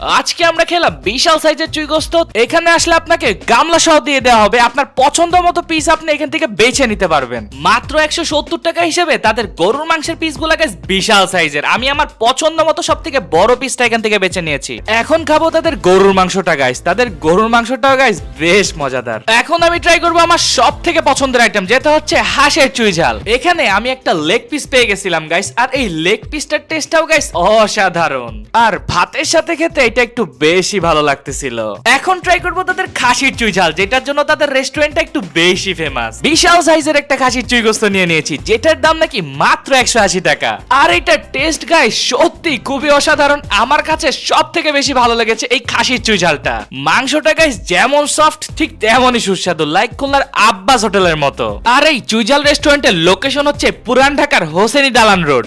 আজকে আমরা খেলাম বিশাল সাইজের চুইগোস্ত। এখানে আসলে আপনাকে গামলা সহ দিয়ে দেওয়া হবে। আপনার পছন্দ মতো পিস আপনি এখান থেকে বেছে নিতে পারবেন। মাত্র একশো সত্তর টাকা হিসেবে তাদের গরুর মাংসের পিসগুলা বিশাল সাইজের। আমি আমার পছন্দ মতো সব থেকে বড় পিসটা এখান থেকে বেছে নিয়েছি। এখন খাব তাদের গরুর মাংসটা গাইস তাদের গরুর মাংসটাও গাইস বেশ মজাদার। এখন আমি ট্রাই করব আমার সব থেকে পছন্দের আইটেম যেটা হচ্ছে হাঁসের চুই ঝাল। এখানে আমি একটা লেগ পিস পেয়ে গেছিলাম গাইস আর এই লেগ পিসটার টেস্টটাও গাইস অসাধারণ। আর ভাতের সাথে খেতে এটা একটু বেশি ভালো লাগতেছিল। এখন ট্রাই করব তাদের খাসির চুই ঝাল, যেটার জন্য তাদের রেস্টুরেন্টটা একটু বেশি ফেমাস বিশাল সাইজের একটা খাসির চুই গোস্ত নিয়ে নিয়েছি, যেটার দাম নাকি মাত্র একশো আশি টাকা। আর এটা টেস্ট গাই সত্যি খুবই অসাধারণ। আমার কাছে সব থেকে বেশি ভালো লেগেছে এই খাসির চুই ঝালটা। মাংসটা গাইস যেমন সফট ঠিক তেমনই সুস্বাদু লাইক খুলনার আব্বাস হোটেলের মতো। আর এই চুইঝাল রেস্টুরেন্টের লোকেশন হচ্ছে পুরান ঢাকার হোসেনি দালান রোড